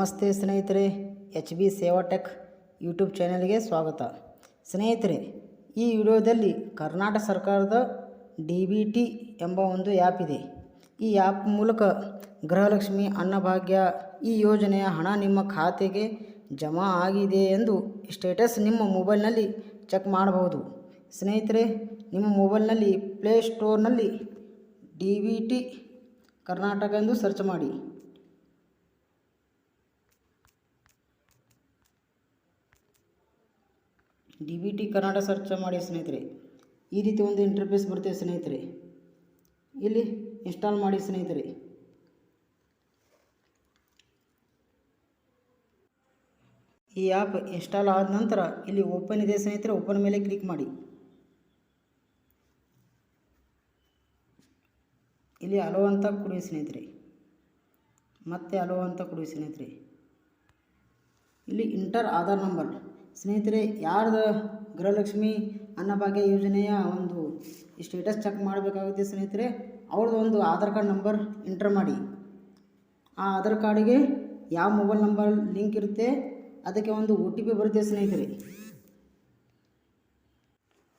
ನಮಸ್ತೆ ಸ್ನೇಹಿತರೆ, H B Seva tech YouTube ಚಾನಲ್ಗೆ ಸ್ವಾಗತ. ಸ್ನೇಹಿತರೆ, ಈ ವಿಡಿಯೋದಲ್ಲಿ ಕರ್ನಾಟಕ ಸರ್ಕಾರದ ಡಿ ಬಿ ಟಿ ಎಂಬ ಒಂದು ಆ್ಯಪ್ ಇದೆ. ಈ ಆ್ಯಪ್ ಮೂಲಕ ಗೃಹಲಕ್ಷ್ಮಿ ಅನ್ನಭಾಗ್ಯ ಈ ಯೋಜನೆಯ ಹಣ ನಿಮ್ಮ ಖಾತೆಗೆ ಜಮಾ ಆಗಿದೆ ಎಂದು ಸ್ಟೇಟಸ್ ನಿಮ್ಮ ಮೊಬೈಲ್ನಲ್ಲಿ ಚೆಕ್ ಮಾಡಬಹುದು. ಸ್ನೇಹಿತರೆ, ನಿಮ್ಮ ಮೊಬೈಲ್ನಲ್ಲಿ ಪ್ಲೇಸ್ಟೋರ್ನಲ್ಲಿ ಡಿ ಬಿ ಟಿ ಕರ್ನಾಟಕ ಎಂದು ಸರ್ಚ್ ಮಾಡಿ. D B T Kannada search ಮಾಡಿ ಸ್ನೇಹಿತರೆ. ಈ ರೀತಿ ಒಂದು ಇಂಟರ್ಫೇಸ್ ಬರ್ತೀವಿ ಸ್ನೇಹಿತರೆ. ಇಲ್ಲಿ ಇನ್ಸ್ಟಾಲ್ ಮಾಡಿ ಸ್ನೇಹಿತರೆ. ಈ ಆ್ಯಪ್ ಇನ್ಸ್ಟಾಲ್ ಆದ ನಂತರ ಇಲ್ಲಿ ಓಪನ್ ಇದೆ ಸ್ನೇಹಿತರೆ. ಓಪನ್ ಮೇಲೆ ಕ್ಲಿಕ್ ಮಾಡಿ. ಇಲ್ಲಿ ಅಲೋ ಅಂತ ಕೊಡಿ ಸ್ನೇಹಿತರೆ. ಮತ್ತೆ ಅಲೋ ಅಂತ ಕೊಡಿ ಸ್ನೇಹಿತರೆ. ಇಲ್ಲಿ ಇಂಟರ್ ಆಧಾರ್ ನಂಬರ್ ಸ್ನೇಹಿತರೆ, ಯಾರ್ದು ಗೃಹಲಕ್ಷ್ಮಿ ಅನ್ನಭಾಗ್ಯ ಯೋಜನೆಯ ಒಂದು ಸ್ಟೇಟಸ್ ಚೆಕ್ ಮಾಡಬೇಕಾಗುತ್ತೆ ಸ್ನೇಹಿತರೆ ಅವ್ರದ್ದು ಒಂದು ಆಧಾರ್ ಕಾರ್ಡ್ ನಂಬರ್ ಎಂಟರ್ ಮಾಡಿ. ಆ ಆಧಾರ್ ಕಾರ್ಡಿಗೆ ಯಾವ ಮೊಬೈಲ್ ನಂಬರ್ ಲಿಂಕ್ ಇರುತ್ತೆ, ಅದಕ್ಕೆ ಒಂದು ಒ ಟಿ ಪಿ ಬರುತ್ತೆ ಸ್ನೇಹಿತರೆ.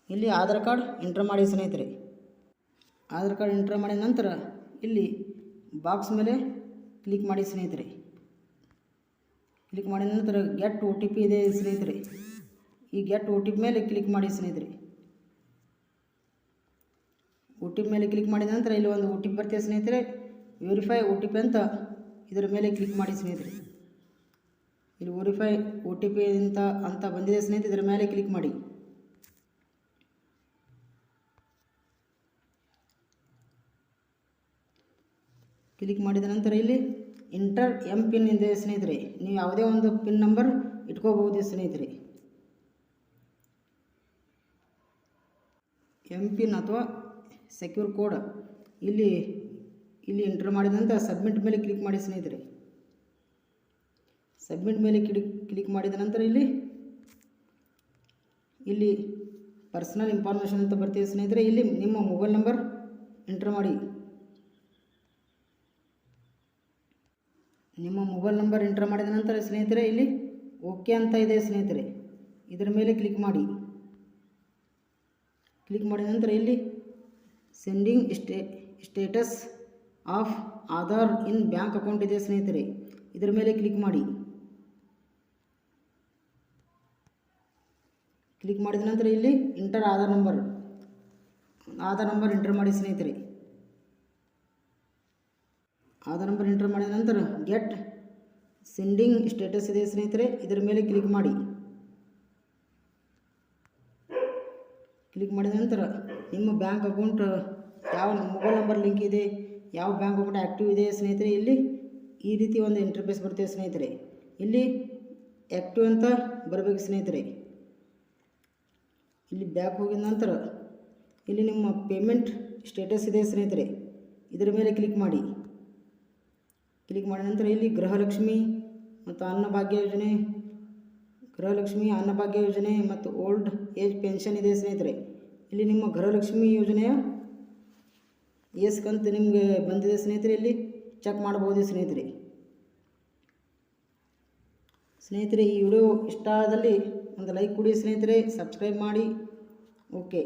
ಇಲ್ಲಿ ಆಧಾರ್ ಕಾರ್ಡ್ ಎಂಟ್ರ್ ಮಾಡಿ ಸ್ನೇಹಿತರೆ. ಆಧಾರ್ ಕಾರ್ಡ್ ಎಂಟ್ರ್ ಮಾಡಿದ ನಂತರ ಇಲ್ಲಿ ಬಾಕ್ಸ್ ಮೇಲೆ ಕ್ಲಿಕ್ ಮಾಡಿ ಸ್ನೇಹಿತರೆ. ಕ್ಲಿಕ್ ಮಾಡಿದ ನಂತರ ಗೆಟ್ ಒ ಟಿ ಪಿ ಇದೆ ಸ್ನೇಹಿತರೆ. ಈ ಗೆಟ್ ಒ ಟಿ ಪಿ ಮೇಲೆ ಕ್ಲಿಕ್ ಮಾಡಿ ಸ್ನೇಹಿತರೆ. ಒ ಟಿ ಪಿ ಮೇಲೆ ಕ್ಲಿಕ್ ಮಾಡಿದ ನಂತರ ಇಲ್ಲಿ ಒಂದು ಒ ಟಿ ಪಿ ಬರ್ತೀವಿ ಸ್ನೇಹಿತರೆ. ವೆರಿಫೈ ಒ ಟಿ ಪಿ ಅಂತ ಇದರ ಮೇಲೆ ಕ್ಲಿಕ್ ಮಾಡಿ ಸ್ನೇಹಿತರೆ. ಇಲ್ಲಿ ವೆರಿಫೈ ಒ ಟಿ ಪಿ ಅಂತ ಅಂತ ಬಂದಿದೆ ಸ್ನೇಹಿತರೆ, ಇದರ ಮೇಲೆ ಕ್ಲಿಕ್ ಮಾಡಿ. ಕ್ಲಿಕ್ ಮಾಡಿದ ನಂತರ ಇಲ್ಲಿ ಇಂಟರ್ ಎಂ ಪಿನ್ ಇದೆ ಸ್ನೇಹಿತರೆ, ನೀವು ಯಾವುದೇ ಒಂದು ಪಿನ್ ನಂಬರ್ ಇಟ್ಕೋಬಹುದು ಸ್ನೇಹಿತರೆ. ಎಂ ಪಿನ್ ಅಥವಾ ಸೆಕ್ಯೂರ್ ಕೋಡ್ ಇಲ್ಲಿ ಇಲ್ಲಿ ಎಂಟರ್ ಮಾಡಿದ ನಂತರ ಸಬ್ಮಿಟ್ ಮೇಲೆ ಕ್ಲಿಕ್ ಮಾಡಿ ಸ್ನೇಹಿತರೆ. ಸಬ್ಮಿಟ್ ಮೇಲೆ ಕ್ಲಿಕ್ ಕ್ಲಿಕ್ ಮಾಡಿದ ನಂತರ ಇಲ್ಲಿ ಇಲ್ಲಿ ಪರ್ಸನಲ್ ಇನ್ಫಾರ್ಮೇಷನ್ ಅಂತ ಬರ್ತೀವಿ ಸ್ನೇಹಿತರೆ. ಇಲ್ಲಿ ನಿಮ್ಮ ಮೊಬೈಲ್ ನಂಬರ್ ಎಂಟರ್ ಮಾಡಿ. ನಿಮ್ಮ ಮೊಬೈಲ್ ನಂಬರ್ ಎಂಟರ್ ಮಾಡಿದ ನಂತರ ಸ್ನೇಹಿತರೆ, ಇಲ್ಲಿ ಓಕೆ ಅಂತ ಇದೆ ಸ್ನೇಹಿತರೆ. ಇದರ ಮೇಲೆ ಕ್ಲಿಕ್ ಮಾಡಿ. ಕ್ಲಿಕ್ ಮಾಡಿದ ನಂತರ ಇಲ್ಲಿ sending stay status of Aadhaar in bank account ಇದೆ ಸ್ನೇಹಿತರೆ. ಇದರ ಮೇಲೆ ಕ್ಲಿಕ್ ಮಾಡಿ. ಕ್ಲಿಕ್ ಮಾಡಿದ ನಂತರ ಇಲ್ಲಿ enter Aadhaar number Aadhaar number enter ಮಾಡಿ ಸ್ನೇಹಿತರೆ. ಆಧಾರ್ ನಂಬರ್ ಎಂಟರ್ ಮಾಡಿದ ನಂತರ ಗೆಟ್ ಸೆಂಡಿಂಗ್ ಸ್ಟೇಟಸ್ ಇದೆ ಸ್ನೇಹಿತರೆ, ಇದರ ಮೇಲೆ ಕ್ಲಿಕ್ ಮಾಡಿ. ಕ್ಲಿಕ್ ಮಾಡಿದ ನಂತರ ನಿಮ್ಮ ಬ್ಯಾಂಕ್ ಅಕೌಂಟ್ ಯಾವ ಮೊಬೈಲ್ ನಂಬರ್ ಲಿಂಕ್ ಇದೆ, ಯಾವ ಬ್ಯಾಂಕ್ ಅಕೌಂಟ್ ಆ್ಯಕ್ಟಿವ್ ಇದೆ ಸ್ನೇಹಿತರೆ, ಇಲ್ಲಿ ಈ ರೀತಿ ಒಂದು ಇಂಟರ್ಫೇಸ್ ಬರ್ತದೆ ಸ್ನೇಹಿತರೆ. ಇಲ್ಲಿ ಆ್ಯಕ್ಟಿವ್ ಅಂತ ಬರಬೇಕು ಸ್ನೇಹಿತರೆ. ಇಲ್ಲಿ ಬ್ಯಾಕ್ ಹೋಗಿದ ನಂತರ ಇಲ್ಲಿ ನಿಮ್ಮ ಪೇಮೆಂಟ್ ಸ್ಟೇಟಸ್ ಇದೆ ಸ್ನೇಹಿತರೆ. ಇದರ ಮೇಲೆ ಕ್ಲಿಕ್ ಮಾಡಿ. ಕ್ಲಿಕ್ ಮಾಡಿದ ನಂತರ ಇಲ್ಲಿ ಗೃಹಲಕ್ಷ್ಮಿ ಮತ್ತು ಅನ್ನಭಾಗ್ಯ ಯೋಜನೆ. ಗೃಹಲಕ್ಷ್ಮಿ, ಅನ್ನಭಾಗ್ಯ ಯೋಜನೆ ಮತ್ತು ಓಲ್ಡ್ ಏಜ್ ಪೆನ್ಷನ್ ಇದೆ ಸ್ನೇಹಿತರೆ. ಇಲ್ಲಿ ನಿಮ್ಮ ಗೃಹಲಕ್ಷ್ಮಿ ಯೋಜನೆಯ ಕಂತು ನಿಮಗೆ ಬಂದಿದೆ ಸ್ನೇಹಿತರೆ ಇಲ್ಲಿ. ಚೆಕ್ ಮಾಡಬಹುದು ಸ್ನೇಹಿತರೆ. ಸ್ನೇಹಿತರೆ ಈ ವಿಡಿಯೋ ಇಷ್ಟ ಆದಲ್ಲಿ ಒಂದು ಲೈಕ್ ಕೊಡಿ ಸ್ನೇಹಿತರೆ. ಸಬ್ಸ್ಕ್ರೈಬ್ ಮಾಡಿ. ಓಕೆ.